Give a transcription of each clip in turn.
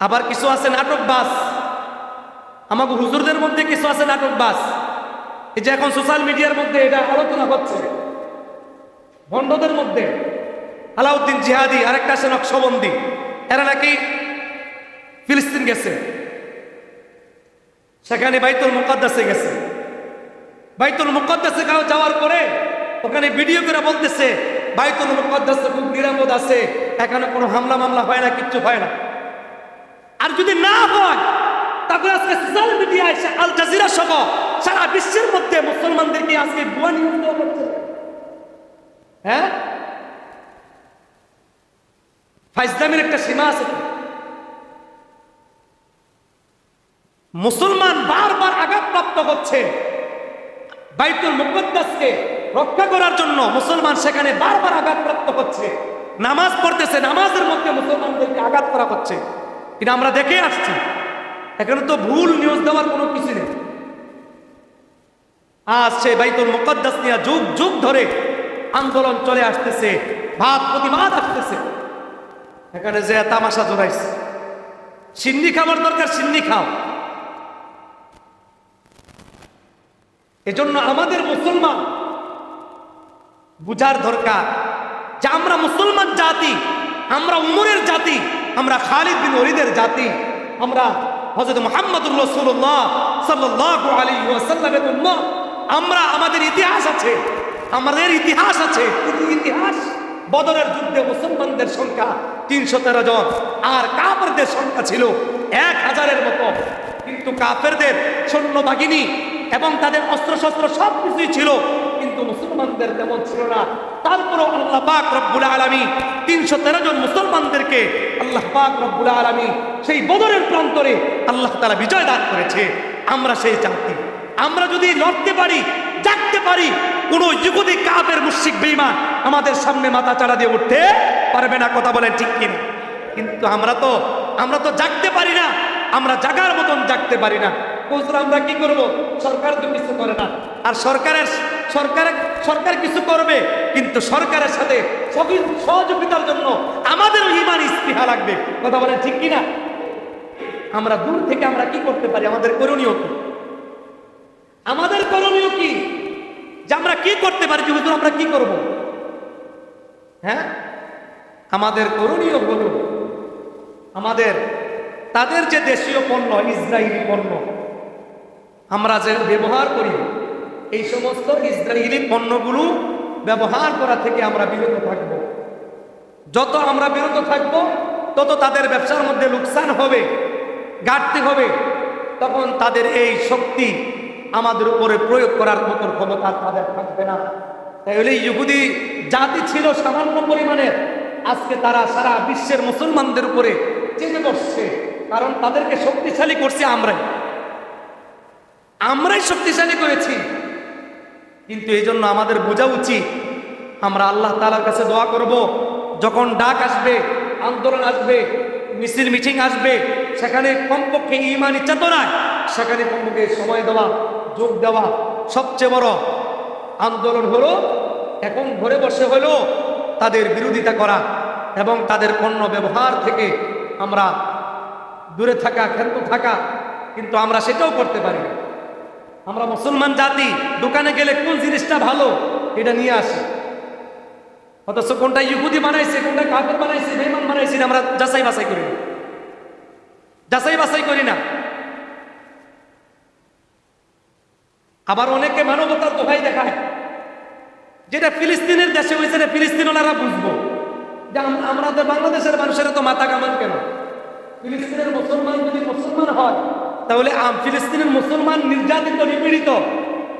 আবার কিছু আছে নাটক বাস। আমাকে হুজুরদের মধ্যে কিছু আছে নাটক বাস। এই যে এখন সোশ্যাল মিডিয়ার মধ্যে এটা আলোচনা হচ্ছে। ভণ্ডদের মধ্যে। আলাউদ্দিন জিহাদি, আরেকটা আছে নকশবন্দি। এরা নাকি ফিলিস্তিন গেছে। সেখানে বাইতুল মুকদ্দাসে গেছে। বাইতুল মুকদ্দাসে যাওয়ার পরে ওখানে ভিডিও করে বলতেছে, বাইতুল মুকদ্দাসে খুব নিরাপদ আছে। এখানে কোনো হামলা মামলা হয় না, কিচ্ছু হয় না। আর যদি না হয়, তাহলে আজকে সোশ্যাল মিডিয়ায় সে আল জাজিরা সহ সারা বিশ্বের মধ্যে মুসলমানদেরকে আজকে ভুয়া নিউজ দেওয়া হচ্ছে হ্যাঁ? ফাইজলামের একটা সীমা আছে মুসলমান বারবার আঘাতপ্রাপ্ত হচ্ছে। বাইতুল মুকদ্দাসকে রক্ষা করার জন্য মুসলমান সেখানে বারবার আঘাতপ্রাপ্ত হচ্ছে। নামাজ পড়তেছে, নামাজের মধ্যে মুসলমানদেরকে আঘাত করা হচ্ছে। এটা আমরা দেখে আসছি। এখানে তো ভুল নিউজ দেওয়ার কোনো কিছু নেই। আজ সে বাইতুল মুকদ্দাস নিয়ে যুগ যুগ ধরে আন্দোলন চলে আসতেছে, ভাব প্রতিবাদ আসতেছে। এখানে যে তামাশা জোড়াইছে সিন্নি খাবার দরকার, সিন্নি খাও। এজন্য আমাদের মুসলমান বুঝার দরকার যে আমরা মুসলমান জাতি, আমরা উমরের জাতি আমরা খালিদ বিন ওলিদের জাতি, আমরা হজরত মোহাম্মদুর রসুল্লাহ সাল্লাহ আলী ওয়াসাল্লামের আমরা আমাদের ইতিহাস আছে, আমাদের ইতিহাস আছে ইতিহাস, বদরের যুদ্ধে মুসলমানদের সংখ্যা তিনশো তেরো জন, আর কাপড়দের সংখ্যা ছিল এক হাজারের মতো। কিন্তু কাফেরদের সৈন্য বাহিনী এবং তাদের অস্ত্রশস্ত্র সব কিছুই ছিল কিন্তু মুসলমানদের তেমন ছিল না। তারপরও আল্লাহ পাক রব্বুল আলমী তিনশো তেরো জন মুসলমানদেরকে আল্লাহ পাক রব্বুল আলমী সেই বদরের প্রান্তরে আল্লাহ তারা বিজয় দান করেছে। আমরা সেই জাতি। আমরা যদি লড়তে পারি, জাগতে পারি, কোন যুগদি কাপের মুশিক বেইমান আমাদের সামনে মাথা চাড়া দিয়ে উঠতে পারবে না, কথা বলেন ঠিক কিনা? কিন্তু আমরা তো আমরা তো জাগতে পারি না। আমরা জাগার মতন জাগতে পারি না। আমরা কি করব? সরকার তো কিছু করে না। আর সরকারের সরকারের সরকার কিছু করবে, কিন্তু সরকারের সাথে সহযোগিতার জন্য আমাদেরও ইমান ইস্তিহা লাগবে। কথা বলেন ঠিক কিনা? আমরা দূর থেকে আমরা কি করতে পারি? আমাদের করণীয় কি? আমাদের করণীয় কি? যে আমরা কি করতে পারি? যে হুজুর, আমরা কি করব? হ্যাঁ? আমাদের করণীয় হলো আমাদের, তাদের যে দেশীয় পণ্য ইসরায়েলি পণ্য, আমরা যে ব্যবহার করি এই সমস্ত ইসরায়েলি পণ্যগুলো ব্যবহার করা থেকে আমরা বিরত থাকব। যত আমরা বিরত থাকব, তত তাদের ব্যবসার মধ্যে লোকসান হবে, ঘাটতি হবে। তখন তাদের এই শক্তি আমাদের উপরে প্রয়োগ করার মতো ক্ষমতা তাদের থাকবে না। তাহলে ইহুদি জাতি ছিল সামান্য পরিমাণের আজকে তারা সারা বিশ্বের মুসলমানদের উপরে চেপে বসছে, কারণ তাদেরকে শক্তিশালী করছে আমরাই। আমরাই শক্তিশালী করেছি। কিন্তু এই জন্য আমাদের বোঝা উচিত। আমরা আল্লাহ তালার কাছে দোয়া করব, যখন ডাক আসবে, আন্দোলন আসবে, মিছিল, মিটিং আসবে, সেখানে কমপক্ষে ইমানি চেতনায়, সেখানে কমপক্ষে সময় দেওয়া, যোগ দেওয়া সবচেয়ে বড় আন্দোলন হলো, এখন ঘরে বসে হলো তাদের বিরোধিতা করা এবং তাদের পণ্য ব্যবহার থেকে আমরা দূরে থাকা, ক্ষান্ত থাকা, কিন্তু আমরা সেটাও করতে পারি না। আমরা মুসলমান জাতি, দোকানে গেলে কোন জিনিসটা ভালো, এটা নিয়ে আসি। অথচ কোনটা ইহুদি বানাইছে, কোনটা কাপের বানাইছে মেহমান বানাইছে আমরা যাচাই বাছাই করি না। যাচাই বাছাই করি না। আবার অনেকে মানবতার দোহাই দেখায়। যেটা ফিলিস্তিনের দেশে হয়েছে না ফিলিস্তিনওয়ালারা বুঝব। যে আম- আমাদের বাংলাদেশের মানুষেরা তো মাথা কামান কেন? ফিলিস্তিনের মুসলমান যদি মুসলমান হয় তাহলে ফিলিস্তিনের মুসলমান নির্যাতিত, নিপীড়িত।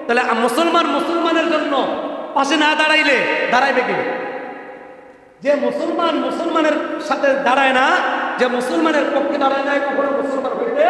তাহলে মুসলমান মুসলমানের জন্য পাশে না দাঁড়াইলে দাঁড়াইবে কি? যে মুসলমান মুসলমানের সাথে দাঁড়ায় না, যে মুসলমানের পক্ষে দাঁড়ায় না কখনো মুসলমান হইতে